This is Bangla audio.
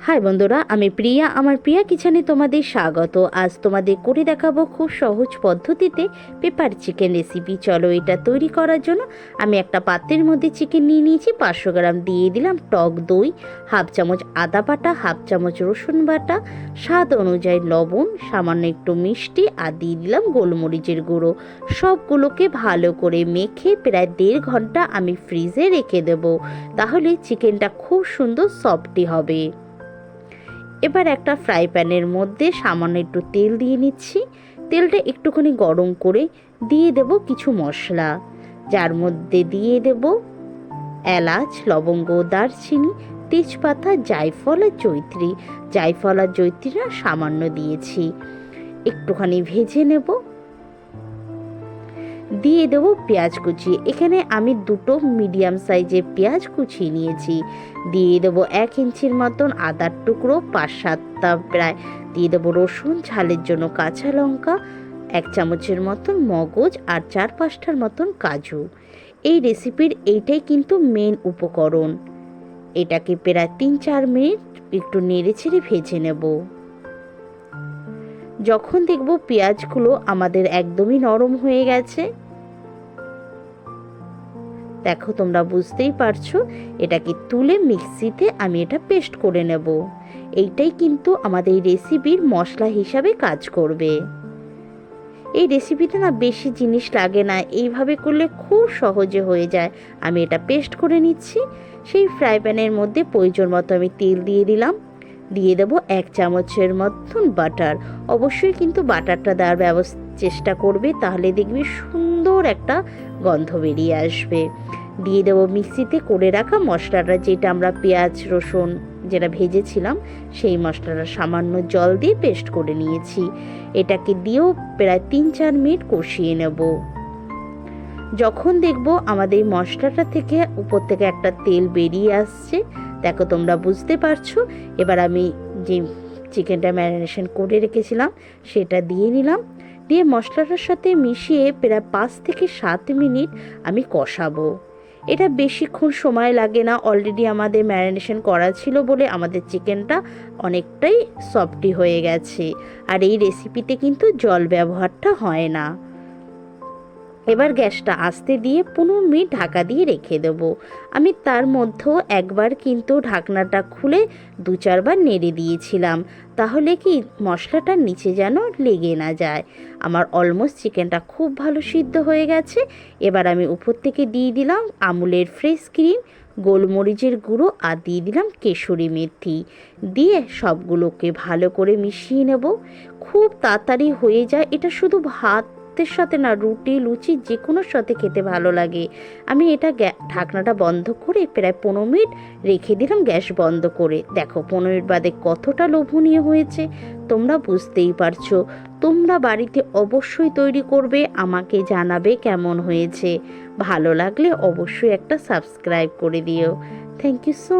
হাই বন্ধুরা, আমি প্রিয়া। আমার প্রিয়া কিচেনে তোমাদের স্বাগত। আজ তোমাদের করে দেখাবো খুব সহজ পদ্ধতিতে পেপার চিকেন রেসিপি। চলো এটা তৈরি করার জন্য আমি একটা পাত্রের মধ্যে চিকেন নিয়ে নিয়েছি, পাঁচশো গ্রাম দিয়ে দিলাম টক দই, হাফ চামচ আদা বাটা, হাফ চামচ রসুন বাটা, স্বাদ অনুযায়ী লবণ, সামান্য একটু মিষ্টি আর দিয়ে দিলাম গোলমরিচের গুঁড়ো। সবগুলোকে ভালো করে মেখে প্রায় দেড় ঘণ্টা আমি ফ্রিজে রেখে দেবো। তাহলে চিকেনটা খুব সুন্দর সফটি হবে। এবার একটা ফ্রাই প্যানের মধ্যে সামান্য একটু তেল দিয়ে নিচ্ছি। তেলটা একটুখানি গরম করে দিয়ে দেব কিছু মশলা। যার মধ্যে দিয়ে দেব এলাচ, লবঙ্গ, দারচিনি, তেজপাতা, জায়ফল আর জৈত্রী জায়ফল আর জৈত্রীরা সামান্য দিয়েছি। একটুখানি ভেজে নেব। দিয়ে দেব পেঁয়াজ কুচি। এখানে আমি দুটো মিডিয়াম সাইজের পেঁয়াজ কুচিয়ে নিয়েছি। দিয়ে দেবো এক ইঞ্চির মতন আদার টুকরো, পাঁচ সাতটা প্রায়। দিয়ে দেবো রসুন, ঝালের জন্য কাঁচা লঙ্কা, এক চামচের মতন মগজ আর চার পাঁচটার মতন কাজু। এই রেসিপির এইটাই কিন্তু মেন উপকরণ। এটাকে প্রায় তিন চার মিনিট একটু নেড়ে ছেড়ে ভেজে নেব। যখন দেখব পেঁয়াজগুলো আমাদের একদমই নরম হয়ে গেছে। দেখো, তোমরা বুঝতেই পারছ, এটাকে তুলে মিক্সিতে আমি এটা পেস্ট করে নেব। এইটাই কিন্তু আমাদের এই রেসিপির মশলা হিসাবে কাজ করবে। এই রেসিপিতে না বেশি জিনিস লাগে না, এইভাবে করলে খুব সহজে হয়ে যায়। আমি এটা পেস্ট করে নিচ্ছি, সেই ফ্রাই প্যানের মধ্যে প্রয়োজন মতো আমি তেল দিয়ে দিলাম। দিয়ে দেবো এক চামচের মতন বাটার। অবশ্যই কিন্তু বাটারটা দেওয়ার ব্যবস্থা চেষ্টা করবে, তাহলে দেখবি সুন্দর একটা গন্ধ বেরিয়ে আসবে। দিয়ে দেবো মিক্সিতে করে রাখা মশলাটা, যেটা আমরা পেঁয়াজ, রসুন যেটা ভেজেছিলাম, সেই মশলাটা সামান্য জল দিয়ে পেস্ট করে নিয়েছি। এটাকে দিয়েও প্রায় তিন চার মিনিট কষিয়ে নেব। যখন দেখব আমাদের মশলাটা থেকে উপর থেকে একটা তেল বেরিয়ে আসছে দেখো, তোমরা বুঝতে পারছ? এবার আমি যে চিকেনটা ম্যারিনেশন করে রেখেছিলাম, সেটা দিয়ে নিলাম। দিয়ে মশলাটার সাথে মিশিয়ে প্রায় পাঁচ থেকে সাত মিনিট আমি কষাবো। এটা বেশিক্ষণ সময় লাগে না অলরেডি আমাদের ম্যারিনেশন করা ছিল বলে আমাদের চিকেনটা অনেকটাই সফটি হয়ে গেছে। আর এই রেসিপিতে কিন্তু জল ব্যবহারটা হয় না। এবার গ্যাসটা আস্তে দিয়ে পনেরো মিনিট ঢাকা দিয়ে রেখে দেবো। আমি তার মধ্যেও একবার কিন্তু ঢাকনাটা খুলে দু চারবার নেড়ে দিয়েছিলাম। তাহলে কি মশলাটার নিচে যেন লেগে না যায়। আমার অলমোস্ট চিকেনটা খুব ভালো সিদ্ধ হয়ে গেছে। এবার আমি উপর থেকে দিয়ে দিলাম আমুলের ফ্রেশ ক্রিম গোলমরিচের গুঁড়ো আর দিয়ে দিলাম কেশরি মেথি। দিয়ে সবগুলোকে ভালো করে মিশিয়ে নেব। খুব তাড়াতাড়ি হয়ে যায়। এটা শুধু ভাত ভাতের সাথে না রুটি, লুচি যে কোনোর সাথে খেতে ভালো লাগে। আমি এটা ঢাকনাটা বন্ধ করে প্রায় পনেরো মিনিট রেখে দিলাম গ্যাস বন্ধ করে। দেখো, পনেরো মিনিট বাদে কতটা লোভনীয় হয়েছে। তোমরা বুঝতেই পারছ। তোমরা বাড়িতে অবশ্যই তৈরি করবে, আমাকে জানাবে কেমন হয়েছে। ভালো লাগলে অবশ্যই একটা সাবস্ক্রাইব করে দিও। Thank you so